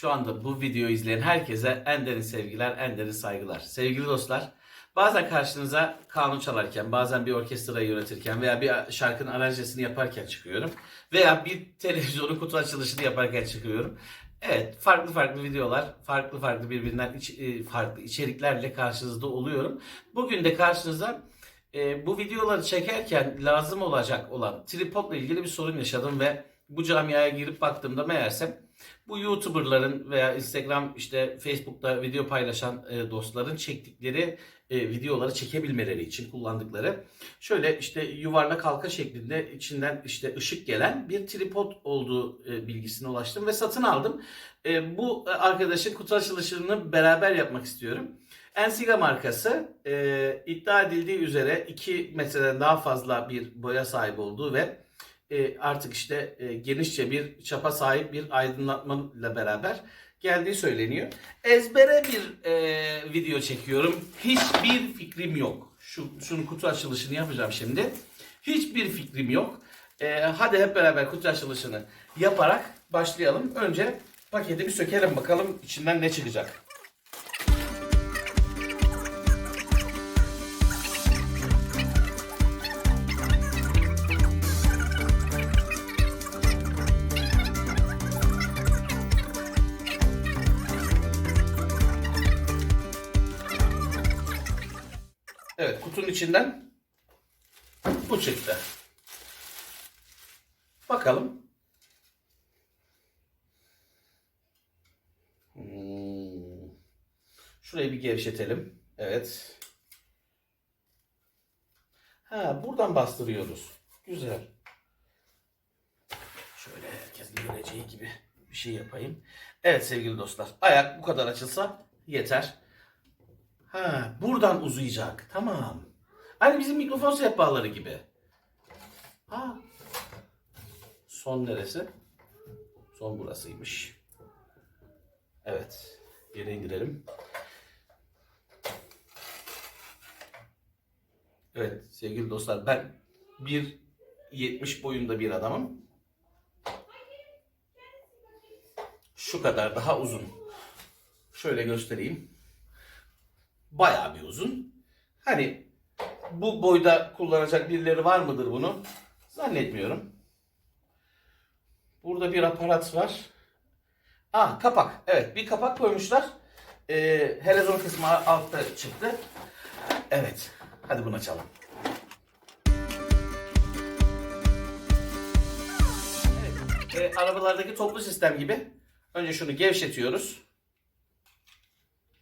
Şu anda bu videoyu izleyen herkese en derin sevgiler, en derin saygılar. Sevgili dostlar, bazen karşınıza kanun çalarken, bazen bir orkestrayı yönetirken veya bir şarkının aranjesini yaparken çıkıyorum. Veya bir televizyonun kutu açılışını yaparken çıkıyorum. Evet, farklı farklı videolar, farklı farklı birbirinden iç- e, farklı içeriklerle karşınızda oluyorum. Bugün de karşınıza e, bu videoları çekerken lazım olacak olan tripodla ilgili bir sorun yaşadım ve bu camiaya girip baktığımda meğerse bu YouTuber'ların veya Instagram işte Facebook'ta video paylaşan e, dostların çektikleri e, videoları çekebilmeleri için kullandıkları şöyle işte yuvarlak halka şeklinde içinden işte ışık gelen bir tripod olduğu e, bilgisine ulaştım ve satın aldım. E, bu arkadaşın kutu açılışını beraber yapmak istiyorum. Ensiga markası iddia edildiği üzere 2 metreden daha fazla bir boya sahibi olduğu ve e, artık işte e, genişçe bir çapa sahip bir aydınlatmayla beraber geldiği söyleniyor. Ezbere bir e, video çekiyorum. Hiçbir fikrim yok. Şu şunun kutu açılışını yapacağım şimdi. Hiçbir fikrim yok. E, hadi hep beraber kutu açılışını yaparak başlayalım. Önce paketi bir sökelim bakalım içinden ne çıkacak. Evet kutunun içinden bu çıktı. Bakalım. Hmm. Şurayı bir gevşetelim. Evet. Ha buradan bastırıyoruz. Güzel. Şöyle herkesin göreceği gibi bir şey yapayım. Evet sevgili dostlar. Ayak bu kadar açılsa yeter. Ha, buradan uzayacak. Tamam. Hani bizim mikrofon sehpaları gibi. Ha. Son neresi? Son burasıymış. Evet. Yere indirelim. Evet sevgili dostlar ben 1.70 boyunda bir adamım. Şu kadar daha uzun. Şöyle göstereyim bayağı bir uzun. Hani bu boyda kullanacak birileri var mıdır bunu? Zannetmiyorum. Burada bir aparat var. Ah kapak. Evet bir kapak koymuşlar. Ee, helezon kısmı altta çıktı. Evet. Hadi bunu açalım. Evet. Ee, arabalardaki toplu sistem gibi. Önce şunu gevşetiyoruz.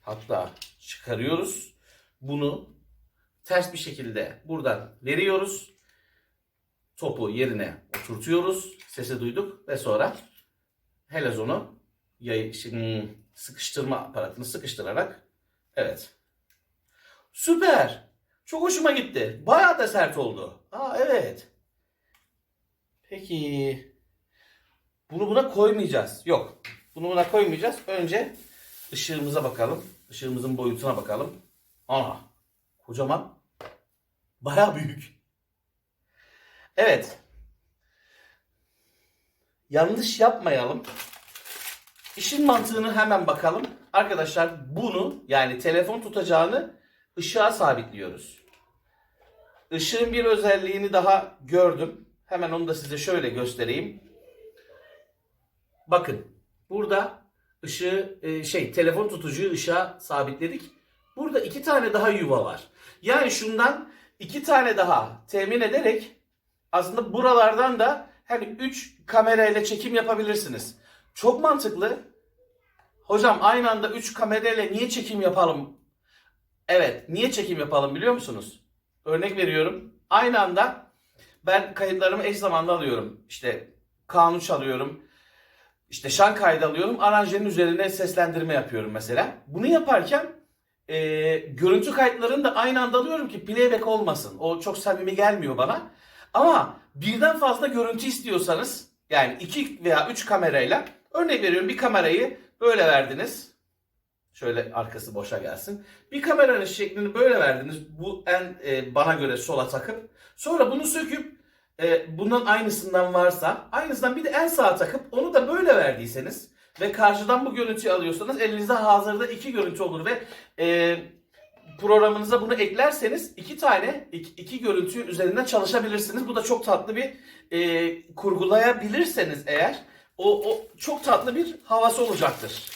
Hatta çıkarıyoruz. Bunu ters bir şekilde buradan veriyoruz. Topu yerine oturtuyoruz. Sesi duyduk ve sonra helezonu yay, şimdi sıkıştırma aparatını sıkıştırarak evet. Süper. Çok hoşuma gitti. Bayağı da sert oldu. Aa evet. Peki bunu buna koymayacağız. Yok. Bunu buna koymayacağız. Önce ışığımıza bakalım. Işığımızın boyutuna bakalım. Aha. Kocaman. Baya büyük. Evet. Yanlış yapmayalım. İşin mantığını hemen bakalım. Arkadaşlar bunu yani telefon tutacağını ışığa sabitliyoruz. Işığın bir özelliğini daha gördüm. Hemen onu da size şöyle göstereyim. Bakın. Burada ışığı e, şey telefon tutucuyu ışığa sabitledik. Burada iki tane daha yuva var. Yani şundan iki tane daha temin ederek aslında buralardan da hani 3 kamerayla çekim yapabilirsiniz. Çok mantıklı. Hocam aynı anda 3 kamerayla niye çekim yapalım? Evet, niye çekim yapalım biliyor musunuz? Örnek veriyorum. Aynı anda ben kayıtlarımı eş zamanlı alıyorum. İşte kanun çalıyorum. İşte şan kaydı alıyorum. Aranjenin üzerine seslendirme yapıyorum mesela. Bunu yaparken e, görüntü kayıtlarını da aynı anda alıyorum ki playback olmasın. O çok samimi gelmiyor bana. Ama birden fazla görüntü istiyorsanız yani iki veya üç kamerayla örnek veriyorum bir kamerayı böyle verdiniz. Şöyle arkası boşa gelsin. Bir kameranın şeklini böyle verdiniz. Bu en e, bana göre sola takıp sonra bunu söküp e, bunun aynısından varsa aynısından bir de en sağa takıp onu da böyle verdiyseniz ve karşıdan bu görüntüyü alıyorsanız elinizde hazırda iki görüntü olur ve e, programınıza bunu eklerseniz iki tane iki, iki görüntü üzerinden çalışabilirsiniz. Bu da çok tatlı bir e, kurgulayabilirseniz eğer o, o çok tatlı bir havası olacaktır.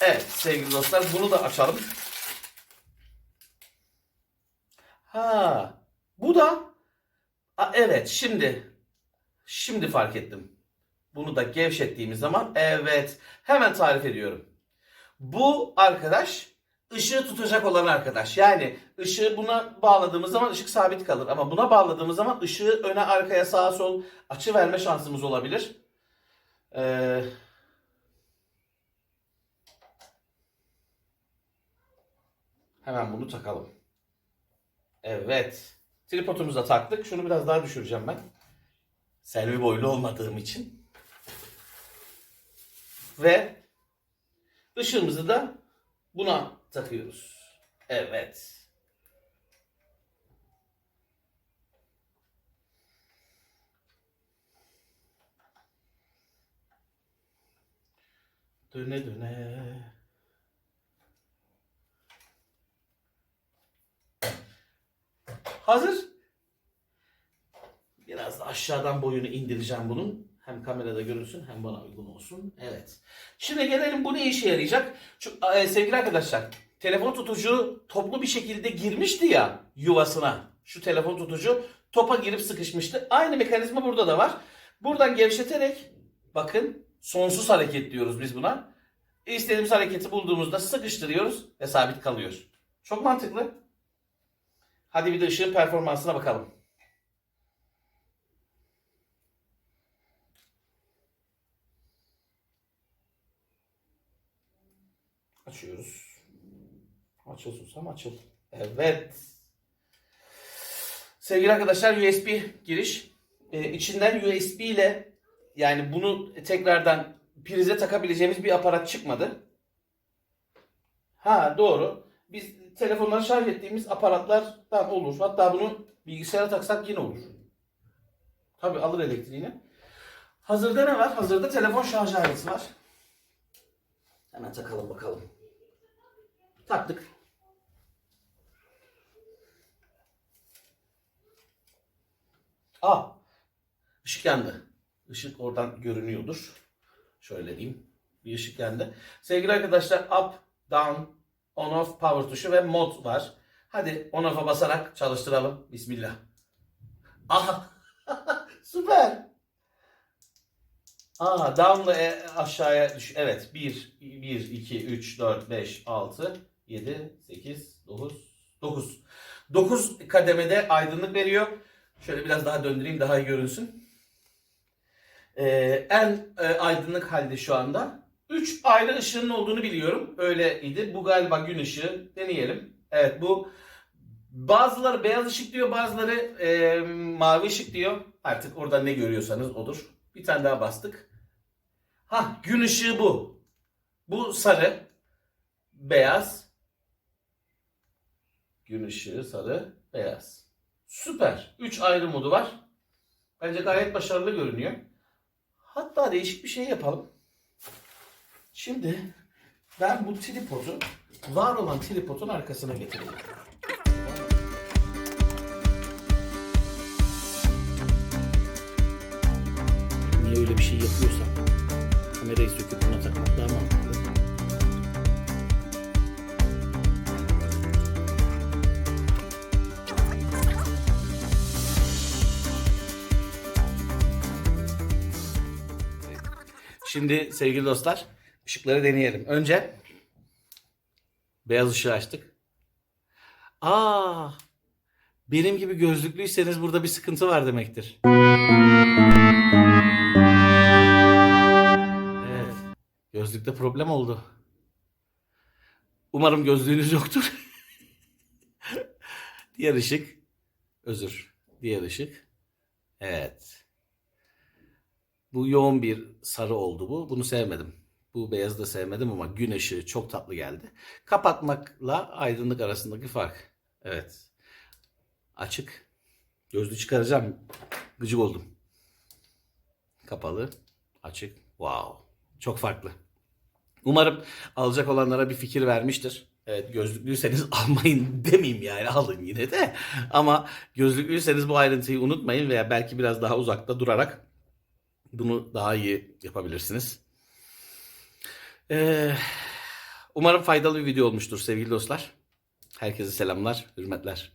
Evet sevgili dostlar bunu da açalım. Ha bu da A, evet şimdi şimdi fark ettim. Bunu da gevşettiğimiz zaman evet hemen tarif ediyorum. Bu arkadaş ışığı tutacak olan arkadaş. Yani ışığı buna bağladığımız zaman ışık sabit kalır. Ama buna bağladığımız zaman ışığı öne arkaya sağa sol açı verme şansımız olabilir. Ee, hemen bunu takalım. Evet. Tripodumuzu da taktık. Şunu biraz daha düşüreceğim ben. Selvi boylu olmadığım için. Ve ışığımızı da buna takıyoruz. Evet. Döne döne. Hazır. Biraz da aşağıdan boyunu indireceğim bunun. Hem kamerada görünsün hem bana uygun olsun. Evet. Şimdi gelelim bu ne işe yarayacak? Şu, e, sevgili arkadaşlar telefon tutucu toplu bir şekilde girmişti ya yuvasına. Şu telefon tutucu topa girip sıkışmıştı. Aynı mekanizma burada da var. Buradan gevşeterek bakın sonsuz hareket diyoruz biz buna. İstediğimiz hareketi bulduğumuzda sıkıştırıyoruz ve sabit kalıyor. Çok mantıklı. Hadi bir de ışığın performansına bakalım. Açıyoruz. Açıl susam açıl. Evet. Sevgili arkadaşlar USB giriş. Ee, içinden USB ile yani bunu tekrardan prize takabileceğimiz bir aparat çıkmadı. Ha doğru. Biz telefonları şarj ettiğimiz aparatlardan olur. Hatta bunu bilgisayara taksak yine olur. Tabi alır elektriğini. Hazırda ne var? Hazırda telefon şarj aleti var. Hemen takalım bakalım. Taktık. Aa, ışık yandı. Işık oradan görünüyordur. Şöyle diyeyim. Bir ışık yandı. Sevgili arkadaşlar up, down, on off power tuşu ve mod var. Hadi on off'a basarak çalıştıralım. Bismillah. Aha. Süper. Aa down'la e, aşağıya düş. Evet. 1 1 2 3 4 5 6 7 8 9 9. 9 kademede aydınlık veriyor. Şöyle biraz daha döndüreyim daha iyi görünsün. Ee, en e, aydınlık halde şu anda. 3 ayrı ışığın olduğunu biliyorum. Öyleydi. Bu galiba gün ışığı. Deneyelim. Evet bu bazıları beyaz ışık diyor, bazıları e, mavi ışık diyor. Artık orada ne görüyorsanız odur. Bir tane daha bastık. Ha gün ışığı bu. Bu sarı, beyaz. Gün ışığı sarı, beyaz. Süper. 3 ayrı modu var. Bence gayet başarılı görünüyor. Hatta değişik bir şey yapalım. Şimdi ben bu tripodu var olan tripodun arkasına getireyim. Niye öyle bir şey yapıyorsam kamerayı söküp buna takmak daha mantıklı. Şimdi sevgili dostlar ışıkları deneyelim. Önce beyaz ışığı açtık. Aa, benim gibi gözlüklüyseniz burada bir sıkıntı var demektir. Evet. Gözlükte problem oldu. Umarım gözlüğünüz yoktur. Diğer ışık. Özür. Diğer ışık. Evet. Bu yoğun bir sarı oldu bu. Bunu sevmedim. Bu beyazı da sevmedim ama gün ışığı çok tatlı geldi. Kapatmakla aydınlık arasındaki fark. Evet. Açık. Gözlüğü çıkaracağım. Gıcık oldum. Kapalı. Açık. Wow. Çok farklı. Umarım alacak olanlara bir fikir vermiştir. Evet gözlüklüyseniz almayın demeyeyim yani alın yine de. Ama gözlüklüyseniz bu ayrıntıyı unutmayın veya belki biraz daha uzakta durarak bunu daha iyi yapabilirsiniz. Ee, umarım faydalı bir video olmuştur sevgili dostlar. Herkese selamlar, hürmetler.